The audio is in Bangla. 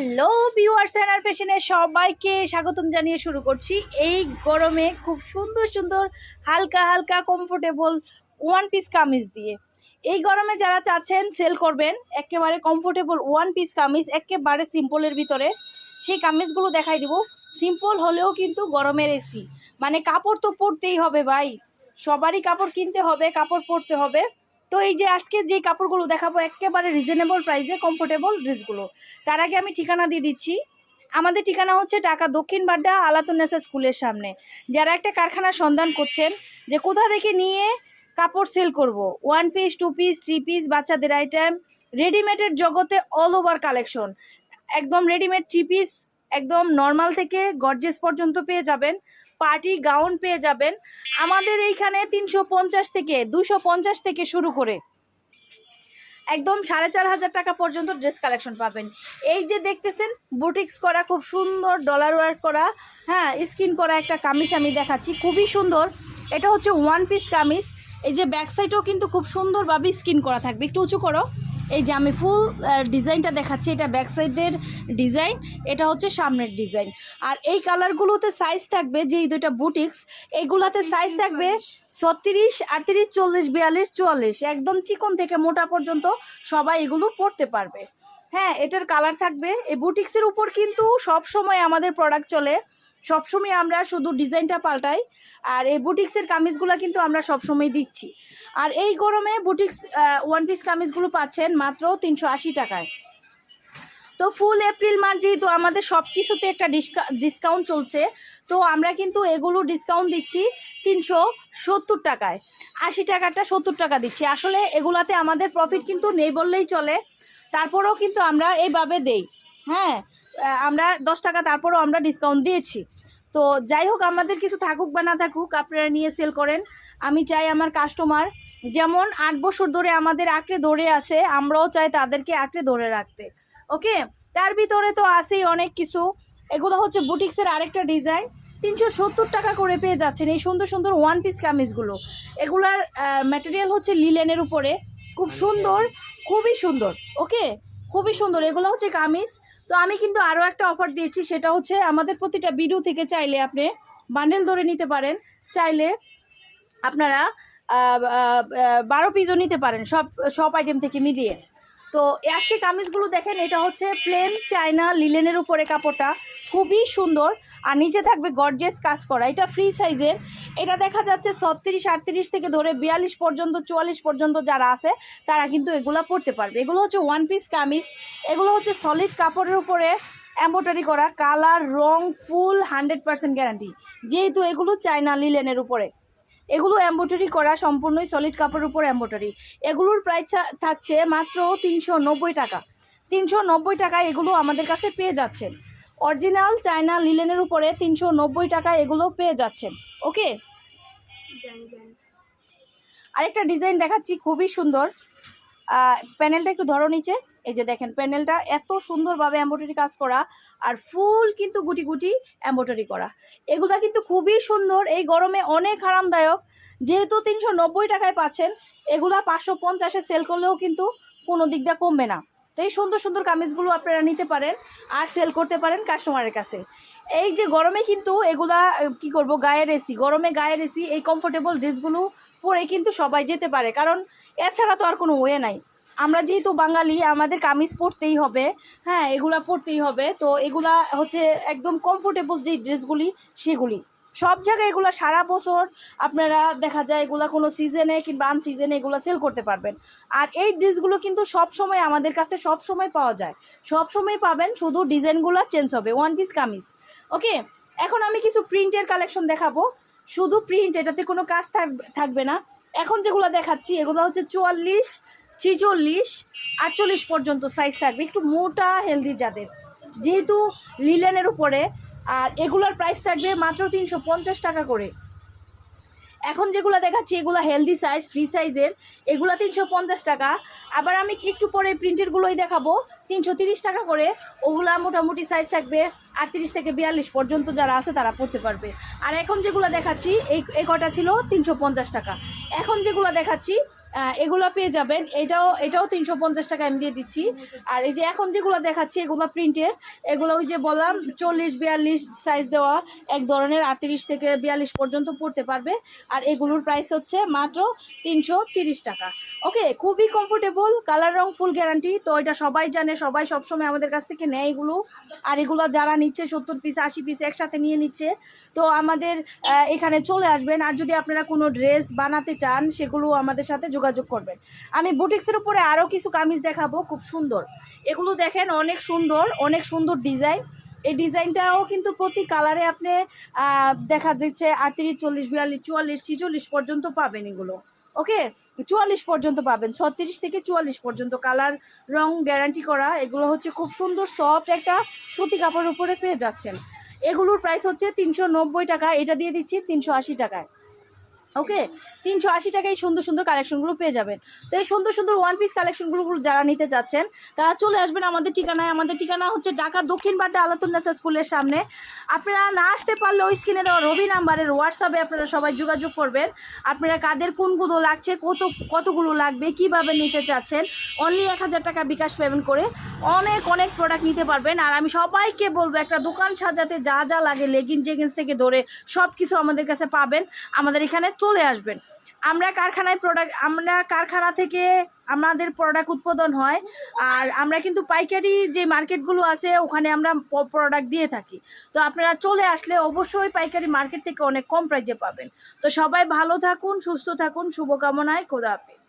হ্যালো ভিউয়ার্স অ্যান্ড ফ্যাশনে সবাইকে স্বাগতম জানিয়ে শুরু করছি। এই গরমে খুব সুন্দর সুন্দর, হালকা হালকা কমফোর্টেবল ওয়ান পিস কামিজ দিয়ে। এই গরমে যারা চাচ্ছেন সেল করবেন, একেবারে কমফোর্টেবল ওয়ান পিস কামিজ, একেবারে সিম্পলের ভিতরে, সেই কামিজগুলো দেখাই দিব। সিম্পল হলেও কিন্তু গরমের এসি। মানে কাপড় তো পরতেই হবে ভাই। সবারই কাপড় কিনতে হবে, কাপড় পরতে হবে। তো এই যে আজকে যে কাপড়গুলো দেখাবো, একেবারে রিজনেবল প্রাইসে কমফোর্টেবল ড্রেসগুলো তার আগে আমি ঠিকানা দিয়ে দিচ্ছি। আমাদের ঠিকানা হচ্ছে ঢাকা দক্ষিণ বাড্ডা আলাতুন্নেসা স্কুলের সামনে। যারা একটা কারখানার সন্ধান করছেন যে কোথা থেকে নিয়ে কাপড় সেল করব one piece two piece three piece বাচ্চাদের আইটেম রেডিমেডের জগতে অল ওভার কালেকশন একদম রেডিমেড থ্রি পিস একদম নর্মাল থেকে গর্জেস পর্যন্ত পেয়ে যাবেন। পার্টি গাউন পেয়ে যাবেন। আমাদের এইখানে তিনশো পঞ্চাশ থেকে দুশো পঞ্চাশ থেকে শুরু করে একদম সাড়ে চার হাজার টাকা পর্যন্ত ড্রেস কালেকশন পাবেন। এই যে দেখতেছেন, বুটিক্স করা, খুব সুন্দর ডলার ওয়ার্ক করা হ্যাঁ স্কিন করা একটা কামিজ আমি দেখাচ্ছি, খুবই সুন্দর। এটা হচ্ছে ওয়ান পিস কামিজ। এই যে ব্যাক সাইডও কিন্তু খুব সুন্দরভাবে স্কিন করা থাকবে। একটু উঁচু করো। এই যে আমি ফুল ডিজাইনটা দেখাচ্ছি এটা ব্যাক সাইডের ডিজাইন এটা হচ্ছে সামনের ডিজাইন আর এই কালারগুলোতে সাইজ থাকবে যে এই দুইটা বুটিক্স এইগুলাতে সাইজ থাকবে ছত্রিশ আটত্রিশ চল্লিশ বিয়াল্লিশ চুয়াল্লিশ। একদম চিকন থেকে মোটা পর্যন্ত সবাই এগুলো পরতে পারবে। হ্যাঁ এটার কালার থাকবে। এই বুটিক্সের উপর কিন্তু সব সময় আমাদের প্রোডাক্ট চলে। সবসময় আমরা শুধু ডিজাইনটা পাল্টাই, আর এই বুটিক্সের কামিজগুলো কিন্তু আমরা সবসময় দিচ্ছি। আর এই গরমে বুটিক্স ওয়ান পিস কামিজগুলো পাচ্ছেন মাত্র তিনশো আশি টাকায়। তো ফুল এপ্রিল মাস যেহেতু আমাদের সব কিছুতে একটা ডিসকাউন্ট চলছে, তো আমরা কিন্তু এগুলো ডিসকাউন্ট দিচ্ছি তিনশো সত্তর টাকায়। আশি টাকাটা সত্তর টাকা দিচ্ছি। আসলে এগুলাতে আমাদের প্রফিট কিন্তু নেই বললেই চলে। তারপরেও কিন্তু আমরা এইভাবে দেই। হ্যাঁ আমরা দশ টাকা তারপরেও আমরা ডিসকাউন্ট দিয়েছি। তো যাই হোক, আমাদের কিছু থাকুক বা না থাকুক, আপনারা নিয়ে সেল করেন। আমি চাই আমার কাস্টমার যেমন আট বছর ধরে আমাদের আঁকড়ে ধরে আছে, আমরাও চাই তাদেরকে আঁকড়ে ধরে রাখতে। ওকে তার ভিতরে তো আছেই অনেক কিছু। এগুলো হচ্ছে বুটিক্সের আরেকটা ডিজাইন তিনশো সত্তর টাকা করে পেয়ে যাচ্ছেন এই সুন্দর সুন্দর ওয়ান পিস কামিজগুলো। এগুলার ম্যাটেরিয়াল হচ্ছে লিলেনের উপরে। খুব সুন্দর, খুবই সুন্দর। ওকে খুবই সুন্দর। এগুলো হচ্ছে কামিজ। তো আমি কিন্তু আরও একটা অফার দিয়েছি, সেটা হচ্ছে আমাদের প্রতিটা ভিডিও থেকে চাইলে আপনি বান্ডেল ধরে নিতে পারেন, চাইলে আপনারা বারো পিসও নিতে পারেন, সব সব আইটেম থেকে মিলিয়ে। তো আজকে কামিজগুলো দেখেন, এটা হচ্ছে প্লেন চায়না লিলেনের উপরে কাপড়টা। খুবই সুন্দর। আর নিচে থাকবে গর্জেস কাজ করা। এটা ফ্রি সাইজের এটা দেখা যাচ্ছে ছত্রিশ, আটত্রিশ থেকে ধরে বিয়াল্লিশ পর্যন্ত, চুয়াল্লিশ পর্যন্ত যারা আছে, তারা কিন্তু এগুলা পরতে পারবে। এগুলো হচ্ছে ওয়ান পিস কামিজ। এগুলো হচ্ছে সলিড কাপড়ের উপরে এম্ব্রয়ডারি করা। কালার, রং ফুল হান্ড্রেড পার্সেন্ট গ্যারান্টি যেহেতু এগুলো চায়না লিলেনের উপরে। এগুলো এম্ব্রয়ডারি করা সম্পূর্ণই সলিড কাপড়ের উপর এম্ব্রয়ডারি এগুলোর প্রাইস থাকছে মাত্র তিনশো নব্বই টাকা। তিনশো নব্বই টাকায় এগুলো আমাদের কাছে পেয়ে যাচ্ছেন। অরিজিনাল চায়না লিলেনের উপরে তিনশো নব্বই টাকায় এগুলো পেয়ে যাচ্ছেন। ওকে আরেকটা ডিজাইন দেখাচ্ছি খুবই সুন্দর। প্যানেলটা একটু ধরো নিচে। এই যে দেখেন প্যানেলটা এত সুন্দরভাবে এম্ব্রয়ডারি কাজ করা আর ফুল কিন্তু গুটি গুটি এম্ব্রয়ডারি করা। এগুলো কিন্তু খুবই সুন্দর, এই গরমে অনেক আরামদায়ক। যেহেতু তিনশো নব্বই টাকায় পাচ্ছেন, এগুলা পাঁচশো পঞ্চাশে সেল করলেও কিন্তু কোনো দিক দিয়ে কমবে না। এই সুন্দর সুন্দর কামিজগুলো আপনারা নিতে পারেন আর সেল করতে পারেন কাস্টমারের কাছে। এই যে গরমে কিন্তু এগুলা কি করব গায়ের এসি গরমে গায়ের এসি এই কমফোর্টেবল ড্রেসগুলো পরে কিন্তু সবাই যেতে পারে। কারণ এছাড়া তো আর কোনো ওয়ে নাই। আমরা যেহেতু বাঙালি, আমাদের কামিজ পরতেই হবে। হ্যাঁ এগুলা পরতেই হবে। তো এগুলা হচ্ছে একদম কমফোর্টেবল যে ড্রেসগুলি, সেগুলি। সব জায়গায় এগুলো সারা বছর আপনারা দেখা যায় এগুলো কোনো সিজনে কিংবা আন সিজনে এগুলো সেল করতে পারবেন। আর এই ড্রেসগুলো কিন্তু সব সময় আমাদের কাছে সব সময় পাওয়া যায়। সব সময় পাবেন, শুধু ডিজাইনগুলো চেঞ্জ হবে। One piece kameez. ওকে এখন আমি কিছু প্রিন্টের কালেকশন দেখাবো। শুধু প্রিন্ট এটাতে কোনো কাজ থাকবে থাকবে না। এখন যেগুলো দেখাচ্ছি, এগুলো হচ্ছে চুয়াল্লিশ, ছিচল্লিশ, আটচল্লিশ পর্যন্ত সাইজ থাকবে। একটু মোটা হেলদি যাদের। যেহেতু লিলেনের উপরে আর এগুলোর প্রাইস থাকবে মাত্র তিনশো পঞ্চাশ টাকা করে। এখন যেগুলো দেখাচ্ছি, এগুলো হেলদি সাইজ ফ্রি সাইজের এগুলো তিনশো পঞ্চাশ টাকা। আবার আমি একটু পরে প্রিন্টেরগুলোই দেখাবো, তিনশো তিরিশ টাকা করে। ওগুলা মোটামুটি সাইজ থাকবে আটত্রিশ থেকে বিয়াল্লিশ পর্যন্ত যারা আছে তারা পড়তে পারবে। আর এখন যেগুলো দেখাচ্ছি এই কটা ছিল তিনশো পঞ্চাশ টাকা। এখন যেগুলো দেখাচ্ছি এগুলো পেয়ে যাবেন। এটাও এটাও তিনশো পঞ্চাশ টাকা আমি দিয়ে দিচ্ছি। আর এই যে এখন যেগুলো দেখাচ্ছি, এগুলো প্রিন্টের, এগুলো ওই যে বললাম, চল্লিশ, বিয়াল্লিশ সাইজ দেওয়া, এক ধরনের আটত্রিশ থেকে বিয়াল্লিশ পর্যন্ত পড়তে পারবে। আর এগুলোর প্রাইস হচ্ছে মাত্র তিনশো তিরিশ টাকা। ওকে খুবই কমফোর্টেবল কালার রং ফুল গ্যারান্টি তো এটা সবাই জানে, সবাই সবসময় আমাদের কাছ থেকে নেয় এগুলো। আর এগুলো যারা নিচ্ছে, সত্তর পিস আশি পিস একসাথে নিয়ে নিচ্ছে, তো আমাদের এখানে চলে আসবেন। আর যদি আপনারা কোনো ড্রেস বানাতে চান, সেগুলো আমাদের সাথে যোগাযোগ করবেন। আমি বুটিক্সের উপরে আরও কিছু কামিজ দেখাবো, খুব সুন্দর। এগুলো দেখেন অনেক সুন্দর অনেক সুন্দর ডিজাইন। এই ডিজাইনটাও কিন্তু প্রতি কালারে আপনি দেখা দিচ্ছে আটত্রিশ, চল্লিশ, বিয়াল্লিশ, চুয়াল্লিশ, ছিচল্লিশ পর্যন্ত পাবেন এগুলো। ওকে? চুয়াল্লিশ পর্যন্ত পাবেন, ছত্রিশ থেকে চুয়াল্লিশ পর্যন্ত কালার, রং গ্যারান্টি করা। এগুলো হচ্ছে খুব সুন্দর সফট একটা সুতি কাপড়ের উপরে পেয়ে যাচ্ছেন। এগুলোর প্রাইস হচ্ছে তিনশো নব্বই টাকা, এটা দিয়ে দিচ্ছি তিনশো আশি টাকায়। ওকে? তিনশো আশি টাকায় সুন্দর সুন্দর কালেকশনগুলো পেয়ে যাবেন। তো এই সুন্দর সুন্দর ওয়ান পিস কালেকশনগুলো যারা নিতে চাচ্ছেন, তারা চলে আসবেন আমাদের ঠিকানায়। আমাদের ঠিকানা হচ্ছে ঢাকা দক্ষিণ বাড্ডা আলাতুন্নাসা স্কুলের সামনে। আপনারা না আসতে পারলে ওই স্ক্রিনে দেওয়া রবি নাম্বারের হোয়াটসঅ্যাপে আপনারা সবাই যোগাযোগ করবেন। আপনারা কাদের কোনগুলো লাগছে, কত, কতগুলো লাগবে, কীভাবে নিতে চাচ্ছেন অনলি এক হাজার টাকা বিকাশ পেমেন্ট করে অনেক অনেক প্রোডাক্ট নিতে পারবেন। আর আমি সবাইকে বলব, একটা দোকান সাজাতে যা যা লাগে লেগিন জেগিংস থেকে ধরে সব কিছু আমাদের কাছে পাবেন। আমাদের এখানে চলে আসবেন। আমরা কারখানায় প্রোডাক্ট আমরা কারখানা থেকে আমাদের প্রোডাক্ট উৎপাদন হয়, আর আমরা কিন্তু পাইকারি যে মার্কেটগুলো আছে, ওখানে আমরা প্রোডাক্ট দিয়ে থাকি। তো আপনারা চলে আসলে অবশ্যই পাইকারি মার্কেট থেকে অনেক কম প্রাইজে পাবেন। তো সবাই ভালো থাকুন, সুস্থ থাকুন, শুভকামনায়, খোদা হাফিজ।